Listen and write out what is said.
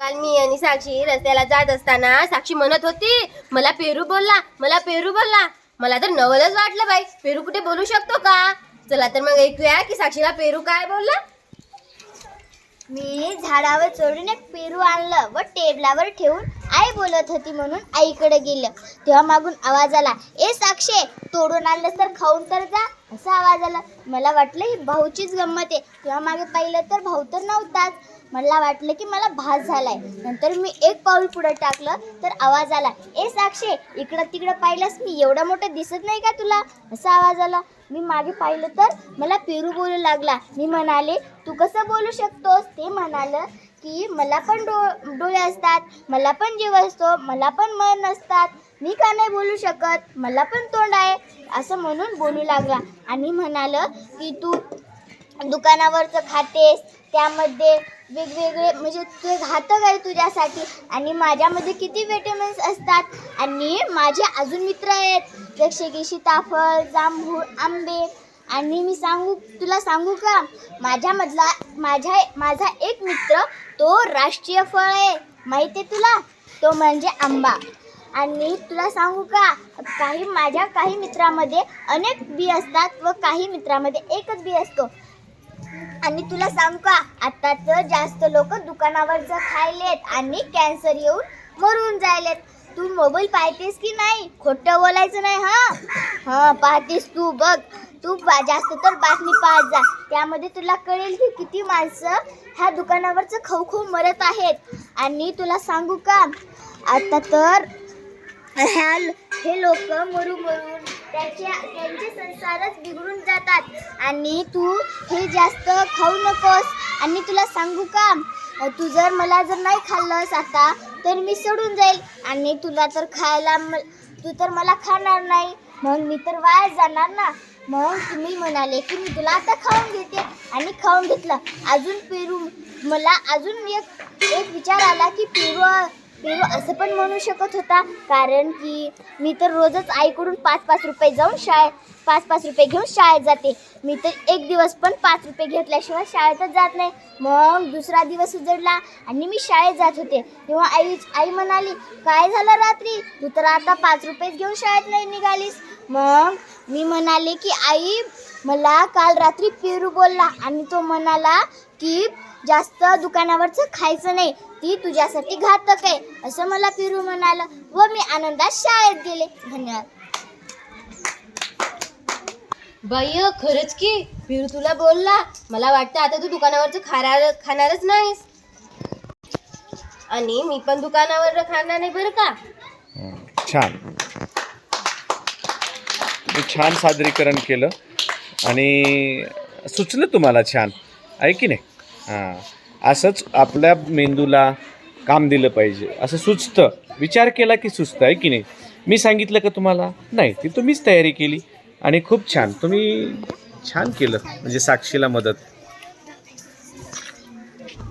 काल मी आणि साक्षी रस्त्याला जात असताना साक्षी म्हणत होती मला पेरू बोलला मला पेरू बोलला. मला तर नवलच वाटलं बाई पेरू कुठे बोलू शकतो का? चला तर मग ऐकूया की साक्षीला पेरू काय बोलला. मी झाडावर चढून एक पेरू आणलं व टेबलावर ठेवून आई बोलत होती म्हणून आईकडे गेलं. तेव्हा मागून आवाज आला ए साक्षे तोडून आणलं तर खाऊन तर जा. असा आवाज आला. मला वाटलं ही भाऊचीच गंमत आहे. किंवा मागे पाहिलं तर भाऊ तर नव्हताच. मला वाटलं की मला भास झालाय. नंतर मी एक पाऊल पुढे टाकलं तर आवाज आला ए साक्षे इकडं तिकडं पाहिलंस मी? एवढा मोठा दिसत नाही का तुला? असा आवाज आला. मी मागे पाहिलं तर मला पेरू बोलू लागला. मी म्हणाले तू कसं बोलू शकतोस? ते म्हणालं की मला पण डो डोळे असतात. मला पण जीव असतो. मला पण मन असतात. मी का नाही बोलू शकत? मला पण तोंड आहे. असं म्हणून बोलू लागला. आणि म्हणालं की तू दुकानावरचं खातेस त्यामध्ये वेगवेगळे म्हणजे ते घातक आहे तुझ्यासाठी. आणि माझ्यामध्ये किती विटॅमिन्स असतात? आणि माझे अजून मित्र आहेत. जसे की सीताफळ जांभूळ आंबे. आणि मी सांगू तुला सांगू का? माझ्यामधला माझ्या माझा एक मित्र तो राष्ट्रीय फळ आहे. माहिती आहे तुला? तो म्हणजे आंबा. आणि तुला सांगू का काही माझ्या काही मित्रामध्ये अनेक बी असतात व काही मित्रामध्ये एकच बी असतो. आणि तुला सांगू का आता तर जास्त लोक दुकानावरचं खायलेत आणि कॅन्सर येऊन मरून जायलेत. तू मोबाईल पाहतेस की नाही? खोटं बोलायचं नाही हा? हा पाहतेस तू बघ. तू बा- जास्त तर बातमी पाहत जा. त्यामध्ये तुला कळेल की किती माणसं ह्या दुकानावरचं खाऊ खाऊ मरत आहेत. आणि तुला सांगू का आता तर ह्या हे लोक मरू मरून त्याच्या त्यांचे संसारच बिघडून जातात. आणि तू हे जास्त खाऊ नकोस. आणि तुला सांगू का? तू जर मला जर नाही खाल्लंस आता तर मी सोडून जाईल. आणि तुला तर खायला म- तू तर मला खाणार नाही. मग मी तर वाया जाणार ना? मग तुम्ही म्हणाले की मी तुला आता खाऊन घेते आणि खाऊन घेतलं. अजून पेरू मला अजून एक एक विचार आला की पेरू पेरू असं पण म्हणू शकत होता कारण की मी तर रोजच आईकडून पाच पाच रुपये जाऊन शाळेत पाच पाच रुपये घेऊन शाळेत जाते. मी तर एक दिवस पण पाच रुपये घेतल्याशिवाय शाळेतच जात नाही. मग दुसरा दिवस उजडला आणि मी शाळेत जात होते. तेव्हा आई आई म्हणाली काय झालं रात्री? तू तर आता पाच रुपयेच घेऊन शाळेत नाही निघालीस. मग मी म्हणाले की आई मला काल रात्री पेरू बोलला आणि तो म्हणाला की जास्त दुकानावरचं खायचं नाही. ती तुझ्यासाठी घातक आहे असं मला पिरू म्हणालं व मी आनंदात शाळेत गेले. धन्यवाद. बाई खरंच की पेरू तुला बोलला. मला वाटतं आता तू दुकानावरचं खाणार खाणारच नाहीस. आणि मी पण दुकानावर खाणार नाही बरं का? छान. छान सादरीकरण केलं आणि सुचलं तुम्हाला छान. आहे की नाही? हां. असंच आपल्या मेंदूला काम दिलं पाहिजे. असं सुचतं. विचार केला की सुचतं आहे की नाही? मी सांगितलं का तुम्हाला? नाही ती तुम्हीच तयारी केली. आणि खूप छान. तुम्ही छान केलं. म्हणजे साक्षीला मदत.